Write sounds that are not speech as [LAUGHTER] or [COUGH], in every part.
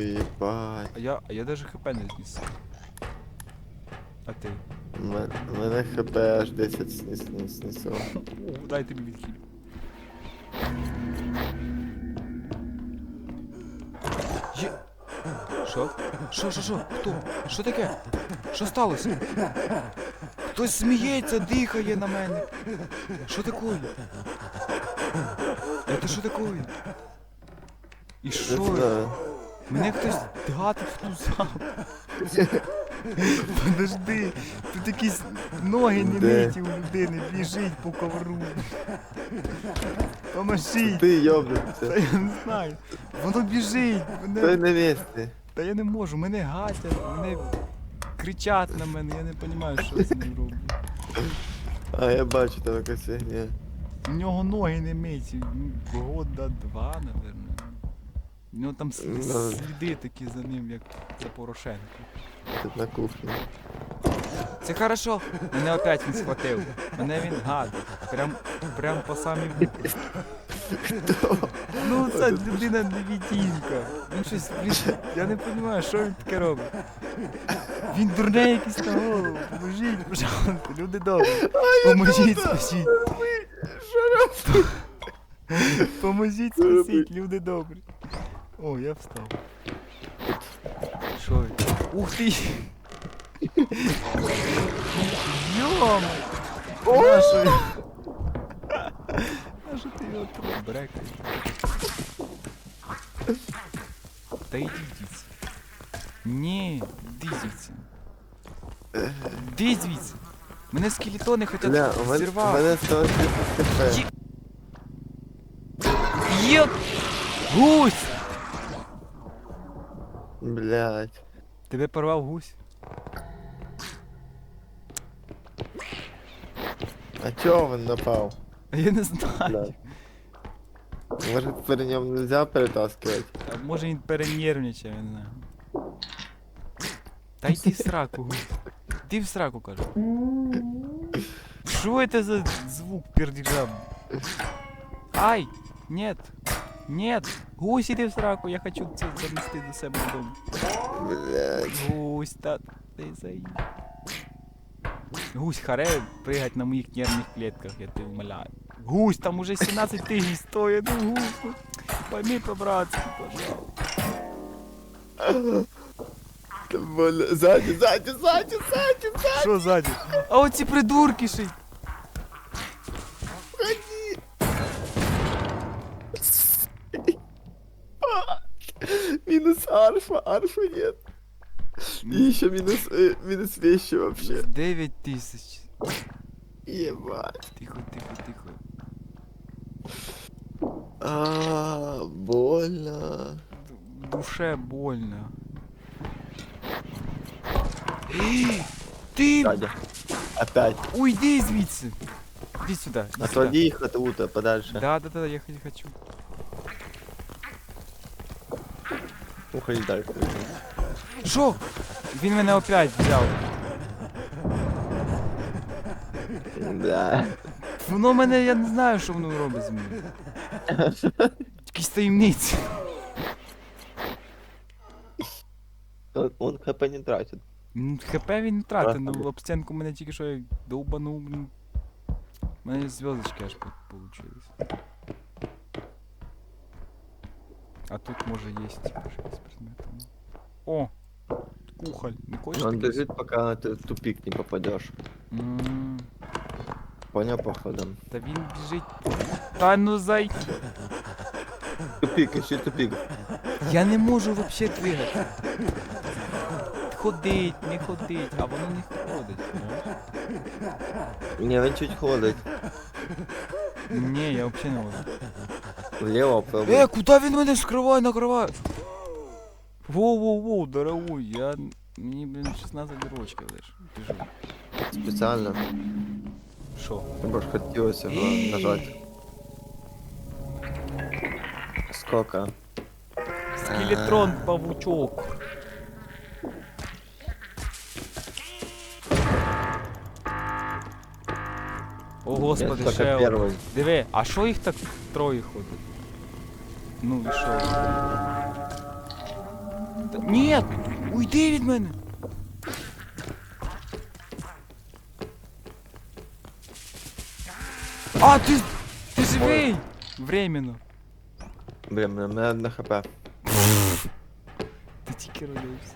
Ой, ебать. А я, а я даже хп не зніс. А ти? У мене- хп аж 10 сніс, сніс, снісо. О, дай тобі відхиль. Є... Що? Що, що, що? Хто? Що таке? Що сталося? Хтось сміється, дихає на мене. Що таке? Это що таке? І що? знаю. Мене хтось гатить в ту залу. Подожди, тут якісь ноги не Де? миті у людини, біжить по ковру. Поможіть! Ти Та йобнувся. я не знаю. Воно біжить. Той Мене... на місці. Та я не можу, мене гатять, мене кричать на мене, я не розумію, що я з ним роблю. А, я бачу там якась фігня. У нього ноги не миті, ну, года два, напевно. У нього там с- Ну. сліди такі за ним, як за Порошенко. Тут на кухні. Це хорошо. Мене опять він схватив. Мене він гад. Прям, прям по самій. Ну це людина невідінка. Він щось, блін, я не розумію, що він таке робить. Він дурне якийсь на голову. Поможіть, пожалуйста, люди добрі. Поможіть, спасіть. Поможіть, спасіть, люди добрі. О, я встав. Що? він? Ух ти! Йома! Нащо? я- Нащо ти його тут брекаєш? Та йди звідси. Ні, йди звідси. Йди звідси. Мене скелетони хотять Бля, у мене, у зірвати. мене стало 30 хп. Є- Єп! Гусь! Блять. Тебе порвав гусь? А чого він напав? Я не знаю. Може при ньому нельзя перетаскивать? А може він перенервничає, я не знаю. Та йди в сраку, гусь. Ти в сраку кажу. Що це за звук пердежа? Ай! Нет! Нет! Гусь, іди в сраку, я хочу це занести до себе додому. Гусь, та ти заїб. Гусь харе пригать на моїх нервних клетках, я тебе умоляю. Гусь, там уже 17 тисяч стоїть, ну гусь, ну, пойми по-братски, пожалуйста. Ззаді, ззаді, ззаді, ззаді, ззаді. Що ззаді? А оці придурки ще. арфа, арфа нет. И еще минус, э, минус вещи вообще. 9 тисяч. Ебать. Тихо, тихо, тихо. А, больно. Д- Душе больно. Ей, Ти! Дядя. Опять. Уйди звідси! Іди сюди. іди Отводи их от ута подальше. Да, да, да, я х- хочу. Уходи дальше. Що? Він мене опять взяв. Да. Воно мене, я не знаю, що воно робить з мною. Якісь таємниці. Он, он хп не тратит. Ну, ХП він не тратить, ну Просто об стінку мене тільки що як довбанув, блін. У мене зв'язочки аж получились. А тут може є типа щось з предметом. О! Кухоль, не хочеш? Он такий? бежит, пока ты в тупик не попадешь. М, Понял, походу. Та він біжить. Та ну зай. Тупик, ищи тупик. Я не можу вообще двигати. Ходить, не ходить, а воно не ходить. Не, он чуть ходит. Ні, я взагалі не можу. Влево пробуй. Е, куди він мене скриває, накриває? Воу-воу-воу, дорогой, я... Мені, блін, 16 рочків лиш. Біжу. Специально. Що? Может, хотелось его нажать. Сколько? Скелетрон, павучок. О, господи, ще один. Диви, а що їх так троє ходить? Ну і що? Ні! Уйди від мене! А, ти, ти живий! Временно. Блін, мене мене одне хп. Ти тільки родився.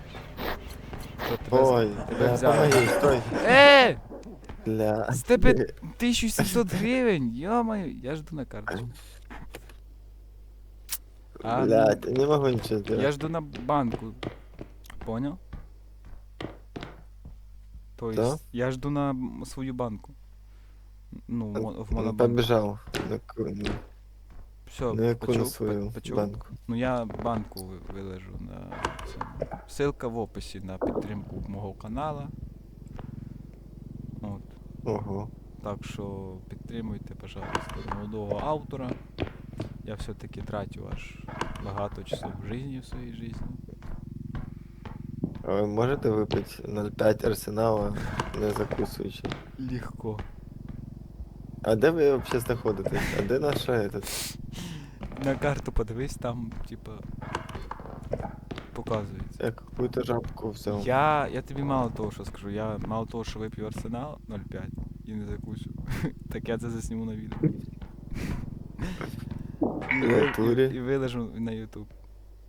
Ой, тебе взяли. стой. Е! Бля. З тебе 1700 гривень, йо-моє, я жду на карточку. А, ну, Блядь, не можу нічого Я жду на банку. Понял? То Да? есть, я жду на м- свою банку. Ну, в, мо- в Ну, монобанку. Побіжав. На ку- ну, Все, На яку на свою почув. банку. Ну я банку ви- вилежу на цьому. Ссылка в описі на підтримку мого канала. От. Ого. Так що підтримуйте, пожалуйста, молодого автора. Я все-таки тратю аж багато часов в житті в своїй житті. А ви можете випити 0,5 арсенала, не закусуючи? Легко. А де ви взагалі знаходитесь? А де наша этот? На карту подивись, там, типа, показується. Я какую-то жабку взяв. Я, я тобі мало того, що скажу. Я мало того, що вип'ю арсенал 0,5 і не закусю. [LAUGHS] так я це засніму на відео. [LAUGHS] І, ви- натурі? і, виложу на YouTube.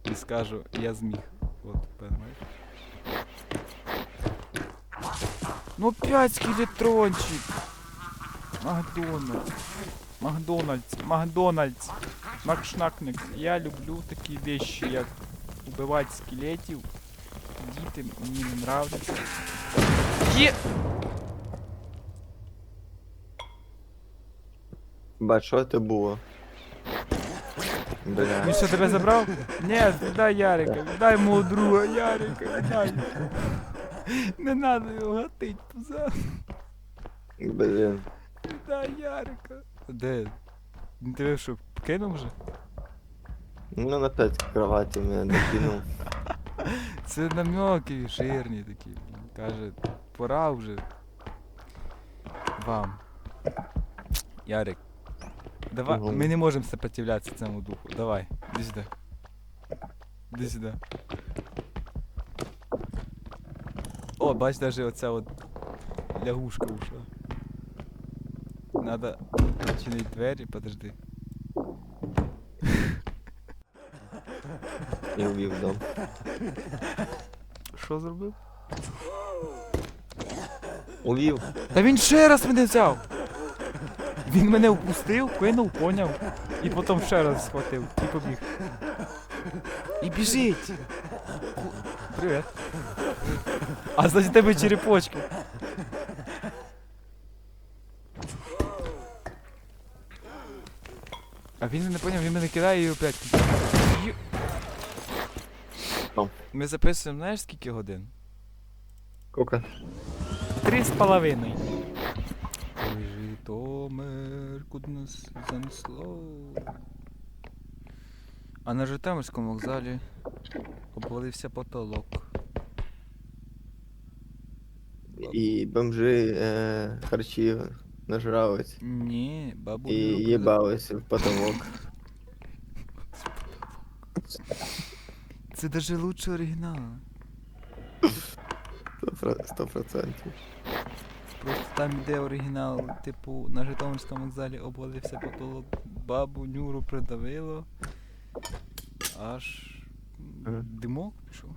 І скажу, я зміг. От, понимаєш? Ну опять скелетрончик. Макдональдс. Макдональдс. Макдональдс. Макшнакник. Я люблю такі вещи, як убивати скелетів. Діти мені не нравляться. Є! Бать, що це було? Він Бля. що тебе забрав? Ні, віддай Ярика, віддай мого друга Ярика, віддай. Не надо його гатить, пуза. Блін. Віддай Ярика. Де? Він тебе що, кинув вже? Ну на 5 кроваті мене докинув. [LAUGHS] Це намеки жирні такі. Каже, пора вже. Вам. Ярик. Давай, Ого. ми не можемо сопротивлятися цьому духу. Давай, іди сюди. Іди сюди. О, бач, даже оця от лягушка ушла. Надо відчинити двері, подожди. І ввів дом. Що зробив? Увів. Та він ще раз мене взяв. Він мене впустив, кинув, поняв. І потім ще раз схватив і побіг. І біжить. Привіт. А за тебе черепочки. А він не поняв, він мене кидає і опять. Ю- Що? Ми записуємо, знаєш скільки годин? Сколько? Три з половиною. Житомир, куди нас занесло. А на Житомирському вокзалі обвалився потолок. І бомжи е, харчі нажрались. Ні, бабу. І робили. в потолок. Це даже лучше оригінала. Сто процентів. Просто там іде оригінал, типу, на Житомирському вокзалі обвалився потолок, бабу Нюру придавило. Аж димок пішов.